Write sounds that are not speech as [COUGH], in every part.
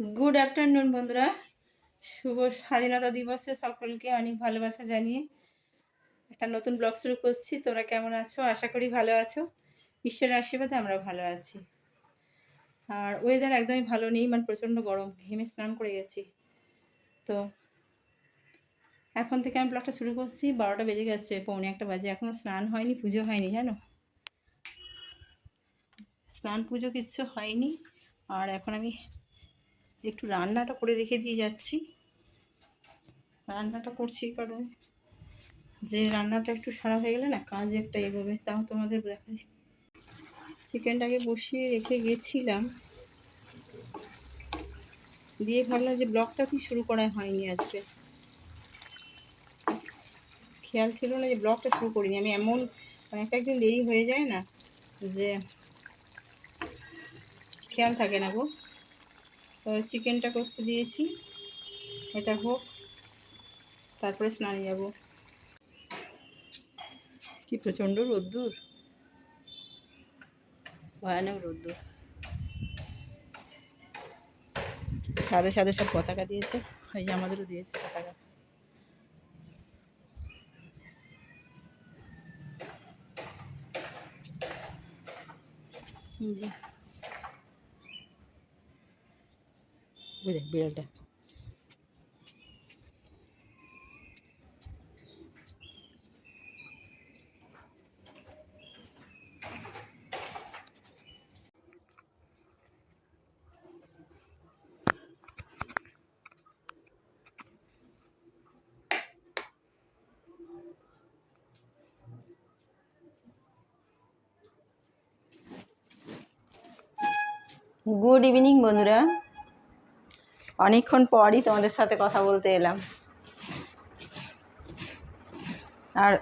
Good afternoon বন্ধুরা। শুভ স্বাধীনতা দিবসে সকলকে অনেক ভালোবাসা জানিয়ে একটা নতুন ব্লগ শুরু করছি। তোমরা কেমন আছো? আশা করি ভালো আছো। ঈশ্বরের আশীর্বাদে আমরা ভালো আছি। আর ওয়েদার একদমই ভালো নেই মানে প্রচণ্ড গরম। ঘেমে স্নান করে গেছি। তো এখন থেকে আমি ব্লগটা শুরু করছি। বারোটা বেজে গেছে, পৌনে একটা বাজে। এখনও স্নান হয়নি, পুজো হয়নি, জানো? স্নান পুজো কিচ্ছু হয়নি। আর এখন আমি একটু রান্নাটা করে রেখে দিয়ে যাচ্ছি। রান্নাটা করছি কারণ যে রান্নাটা একটু সারা হয়ে গেলে না কাজ একটা এগোবে, তাও তোমাদের দেখাই। চিকেনটাকে বসিয়ে রেখে গেছিলাম। দিয়ে ভাবলাম যে ব্লগটা কি শুরু করা হয়নি আজকে। খেয়াল ছিল না যে ব্লগটা শুরু করিনি। আমি এমন এক একটা একদিন দেরি হয়ে যায় না যে খেয়াল থাকে না গো। তো চিকেনটা কষতে দিয়েছি। এটা হোক, তারপরে স্নানে যাব। কি প্রচণ্ড রোদ্দুর। ভয়ানক রোদ্দুর। সাদে সাদে সব পতাকা দিয়েছে। এই আমাদেরও দিয়েছে পতাকা। জি ওই দেখ বিড়ালটা গুড ইভিনিং বন্ধুরা অনেকক্ষণ পরই তোমাদের সাথে কথা বলতে এলাম। আর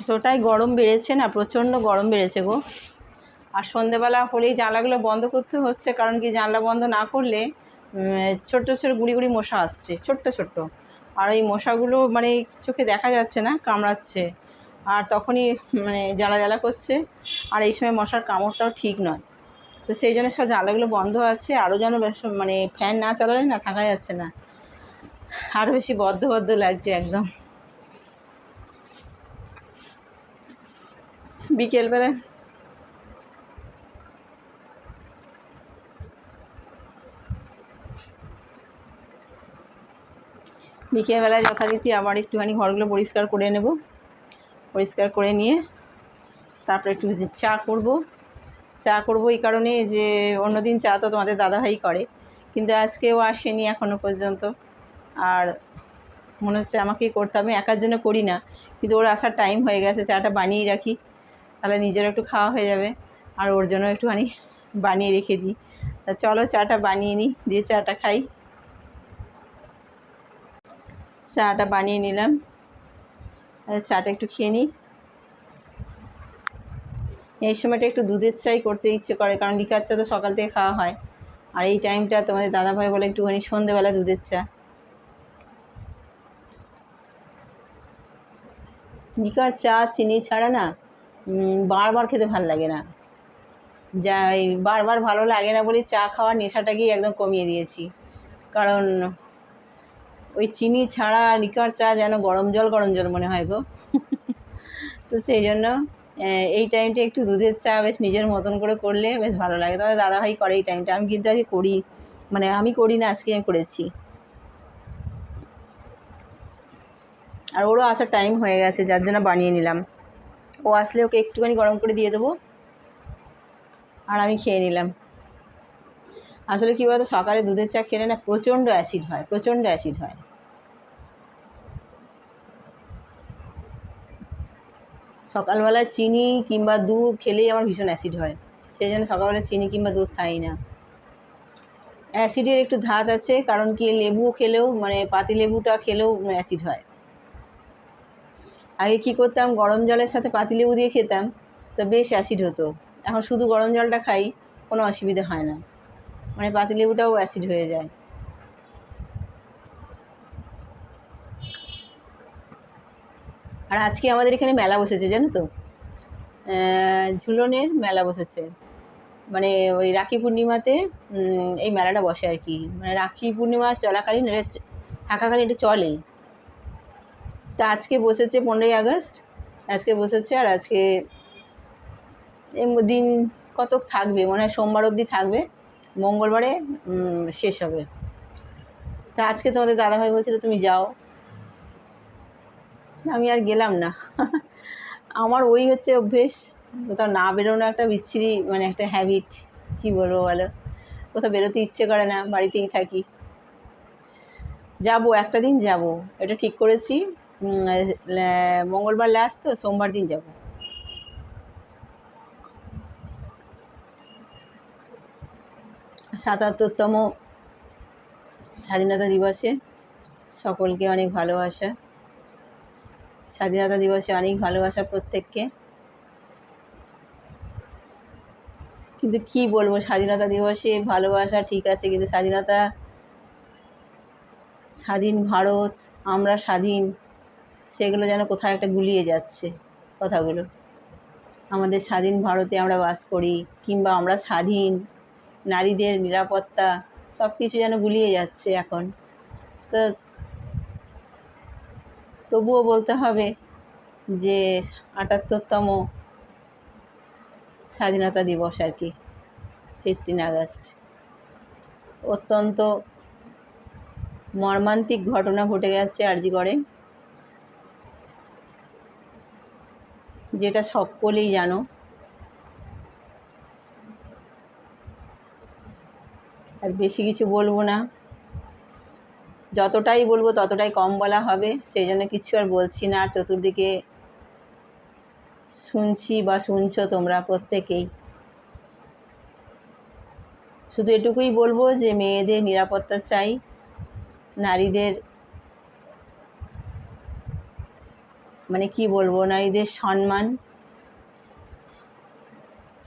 এতটাই গরম বেড়েছে না, প্রচণ্ড গরম বেড়েছে গো। আর সন্ধেবেলা হলেই জানলাগুলো বন্ধ করতে হচ্ছে, কারণ কি জানলা বন্ধ না করলে ছোট্ট ছোট গুড়ি গুড়ি মশা আসছে, ছোট্ট ছোট্ট। আর ওই মশাগুলো মানে চোখে দেখা যাচ্ছে না, কামড়াচ্ছে। আর তখনই মানে জ্বালা জ্বালা করছে। আর এই সময় মশার কামড়টাও ঠিক নয়। তো সেই জন্য সব জানলাগুলো বন্ধ আছে। আরও যেন মানে ফ্যান না চালালে না থাকা যাচ্ছে না। আরও বেশি বদ্ধ বদ্ধ লাগছে একদম। বিকেলবেলায় বিকেলবেলায় যথারীতি আবার একটুখানি ঘরগুলো পরিষ্কার করে নেব। পরিষ্কার করে নিয়ে তারপরে একটু চা করব। চা করব এই কারণে যে অন্যদিন চা তো তোমাদের দাদাভাই করে, কিন্তু আজকেও আসেনি এখনও পর্যন্ত। আর মনে হচ্ছে আমাকেই করতে আমি একার জন্য করি না, কিন্তু ওর আসার টাইম হয়ে গেছে, চাটা বানিয়ে রাখি, তাহলে নিজেরও একটু খাওয়া হয়ে যাবে, আর ওর জন্য একটুখানি বানিয়ে রেখে দিই। তা চলো চাটা বানিয়ে নিই, দিয়ে চাটা খাই। চাটা বানিয়ে নিলাম চাটা একটু খেয়ে নিই। এই সময়টা একটু দুধের চাই করতে ইচ্ছে করে, কারণ লিকার চা তো সকাল থেকে খাওয়া হয়। আর এই টাইমটা তোমাদের দাদাভাই বলে একটুখানি সন্ধেবেলা দুধের চা। লিকার চা, চিনি ছাড়া না বারবার খেতে ভালো লাগে না। যা বারবার ভালো লাগে না বলে চা খাওয়ার নেশাটাকেই একদম কমিয়ে দিয়েছি। কারণ ওই চিনি ছাড়া লিকার চা যেন গরম জল গরম জল মনে হয় গো। [LAUGHS] তো সেই জন্য এই টাইমটা একটু দুধের চা বেশ নিজের মতন করে করলে বেশ ভালো লাগে। তবে দাদাভাই করে এই টাইমটা আমি কিন্তু আজকে করি মানে আমি করি না, আজকে আমি করেছি। আর ওরও আসার টাইম হয়ে গেছে, যার জন্য বানিয়ে নিলাম। ও আসলে ওকে একটুখানি গরম করে দিয়ে দেবো। আর আমি খেয়ে নিলাম। আসলে কী বলতো, সকালে দুধের চা খেলে না প্রচণ্ড অ্যাসিড হয়, প্রচণ্ড অ্যাসিড হয়। সকালবেলা চিনি কিংবা দুধ খেলেই আমার ভীষণ অ্যাসিড হয়। সেই জন্য সকালবেলা চিনি কিংবা দুধ খাই না। অ্যাসিডের একটু ধাত আছে, কারণ কি লেবু খেলেও মানে পাতি লেবুটা খেলেও অ্যাসিড হয়। আগে কি করতাম, গরম জলের সাথে পাতিলেবু দিয়ে খেতাম, তো বেশ অ্যাসিড হতো। এখন শুধু গরম জলটা খাই, কোনো অসুবিধা হয় না। মানে পাতিলেবুটাও অ্যাসিড হয়ে যায়। আর আজকে আমাদের এখানে মেলা বসেছে, জানো তো? ঝুলনের মেলা বসেছে। মানে ওই রাখি পূর্ণিমাতে এই মেলাটা বসে আর কি। মানে রাখি পূর্ণিমা চলাকালীন এটা থাকাকালীন এটা চলে তা আজকে বসেছে পনেরোই আগস্ট, আজকে বসেছে আর আজকে দিন কতক থাকবে, মনে হয় সোমবার অবধি থাকবে। মঙ্গলবারে শেষ হবে। তা আজকে তোমাদের দাদাভাই বলছে তো তুমি যাও। আমি আর গেলাম না। আমার ওই হচ্ছে অভ্যেস, কোথাও না বেরোনো একটা বিচ্ছিরি মানে একটা হ্যাবিট কি বলব বলো? কোথাও বেরোতে ইচ্ছে করে না, বাড়িতেই থাকি। যাব, একটা দিন যাব, এটা ঠিক করেছি। মঙ্গলবার লাস্ট তো সোমবার দিন যাব। সাতাত্তরতম স্বাধীনতা দিবসে সকলকে অনেক ভালোবাসা। স্বাধীনতা দিবসে অনেক ভালোবাসা প্রত্যেককে। কিন্তু কি বলব, স্বাধীনতা দিবসে ভালোবাসা ঠিক আছে, কিন্তু স্বাধীনতা, স্বাধীন ভারত, আমরা স্বাধীন, সেগুলো যেন কোথাও একটা গুলিয়ে যাচ্ছে কথাগুলো। আমাদের স্বাধীন ভারতে আমরা বাস করি, কিংবা আমরা স্বাধীন, নারীদের নিরাপত্তা সব কিছু যেন গুলিয়ে যাচ্ছে এখন। তো তবুও বলতে হবে যে আটাত্তরতম স্বাধীনতা দিবস আর কি ফিফটিন আগস্ট। অত্যন্ত মর্মান্তিক ঘটনা ঘটে গেছে আরজিগড়ে, যেটা সকলেই জানো। আর বেশি কিছু বলব না। যতটাই বলব ততটাই কম বলা হবে, সেই জন্য কিছু আর বলছি না। আর চতুর্দিকে শুনছি বা শুনছো তোমরা প্রত্যেকেই। শুধু এটুকুই বলব যে মেয়েদের নিরাপত্তা চাই, নারীদের মানে কি বলব, নারীদের সম্মান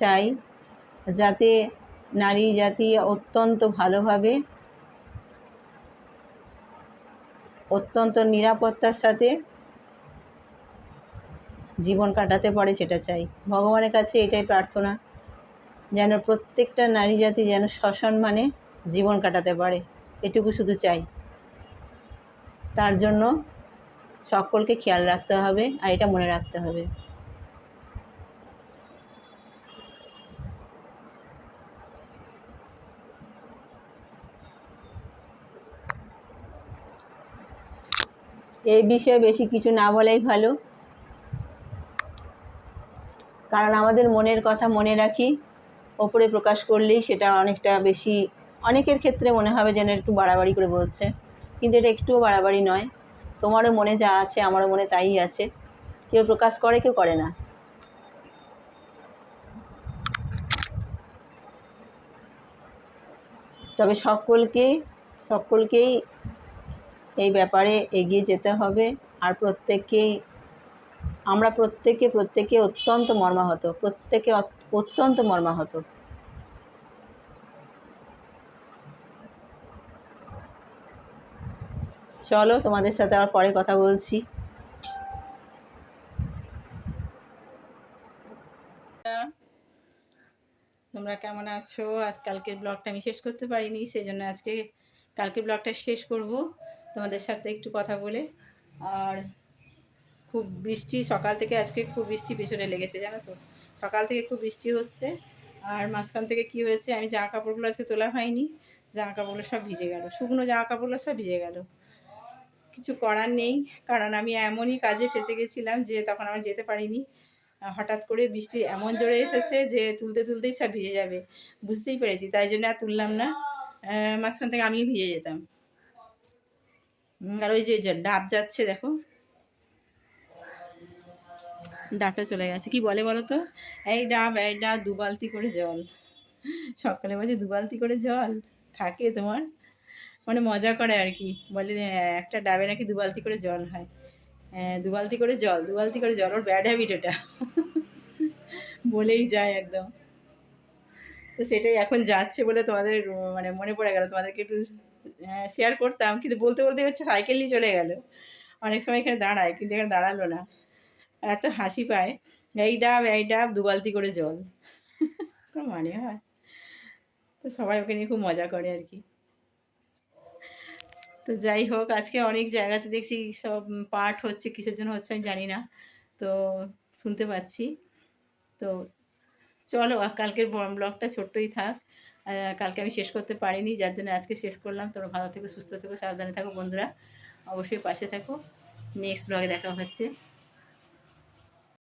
চাই, যাতে নারী জাতি অত্যন্ত ভালোভাবে অত্যন্ত নিরাপত্তার সাথে জীবন কাটাতে পারে সেটা চাই। ভগবানের কাছে এটাই প্রার্থনা, যেন প্রত্যেকটা নারী জাতি যেন সসম্মানে জীবন কাটাতে পারে। এটুকু শুধু চাই। তার জন্য সকলকে খেয়াল রাখতে হবে আর এটা মনে রাখতে হবে। এই বিষয়ে বেশি কিছু না বলাই ভালো। কারণ আমাদের মনের কথা মনে রাখি, ওপরে প্রকাশ করলেই সেটা অনেকটা বেশি, অনেকের ক্ষেত্রে মনে হবে যেন একটু বাড়াবাড়ি করে বলছে। কিন্তু এটা একটুও বাড়াবাড়ি নয়। তোমারও মনে যা আছে, আমারও মনে তাই আছে। কেউ প্রকাশ করে, কেউ করে না। তবে সকলকে, সকলকেই এই ব্যাপারে এগিয়ে যেতে হবে। আর প্রত্যেককেই আমরা প্রত্যেকে প্রত্যেকে অত্যন্ত মর্মাহত, প্রত্যেকে অত্যন্ত মর্মাহত। চলো, তোমাদের সাথে আবার পরে কথা বলছি। তোমরা কেমন আছো? আজ কালকের ব্লগটা আমি শেষ করতে পারিনি সেই জন্য আজকে কালকের ব্লগটা শেষ করব। তোমাদের সাথে একটু কথা বলে। আর খুব বৃষ্টি, সকাল থেকে আজকে খুব বৃষ্টি পেছনে লেগেছে, জানো তো? সকাল থেকে খুব বৃষ্টি হচ্ছে। আর মাঝখান থেকে কি হয়েছে, আমি জামা কাপড়গুলো আজকে তোলা হয়নি। জামা কাপড়গুলো সব ভিজে গেল, শুকনো জামা কাপড়গুলো সব ভিজে গেল। কিছু করার নেই, কারণ আমি এমনই কাজে ফেসে গেছিলাম যে তখন আমি যেতে পারিনি। হঠাৎ করে বৃষ্টি এমন জোরে এসেছে যে তুলতে তুলতেই সব ভিজে যাবে, বুঝতেই পেরেছি, তাই জন্য আর তুললাম না। মাঝখান থেকে আমিও ভিজে যেতাম। আর ওই যে ডাব যাচ্ছে দেখো। ডাবটা চলে গেছে। কি বলে বলো তো? এই ডাব এই ডাব দু বালতি করে জল। সকালে বলছে দু বালতি করে জল? থাকে তোমার? মানে মজা করে আর কি। বলে "হ্যাঁ, একটা ডাবে নাকি দু বালতি করে জল হয়? হ্যাঁ, দু বালতি করে জল দু বালতি করে জল। ওর ব্যাড হ্যাবিট এটা। বলেই যায় একদম। তো সেটাই এখন যাচ্ছে বলে তোমাদের মানে মনে পড়ে গেল। তোমাদেরকে একটু শেয়ার করতাম। কিন্তু বলতে বলতে হচ্ছে সাইকেল নিয়ে চলে গেল। অনেক সময় এখানে দাঁড়ায়, কিন্তু এখানে দাঁড়াল না। এত হাসি পায়। এই ডাব এই ডাব, দু বালতি করে জল। [LAUGHS] কোনো মানে হয়। তো সবাই ওকে নিয়ে খুব মজা করে আর কি। তো যাই হোক, আজকে অনেক জায়গাতে দেখছি সব পাঠ হচ্ছে, কিসের জন্য হচ্ছে আমি জানি না। তো শুনতে পাচ্ছি। তো চলো কালকের ব্লগটা ছোট্টই থাক। কালকে আমি শেষ করতে পারিনি, যার জন্য আজকে শেষ করলাম। তোমরা ভালো থেকো, সুস্থ থেকো, সাবধানে থাকো বন্ধুরা। অবশ্যই পাশে থাকো। নেক্সট ব্লগে দেখা হচ্ছে।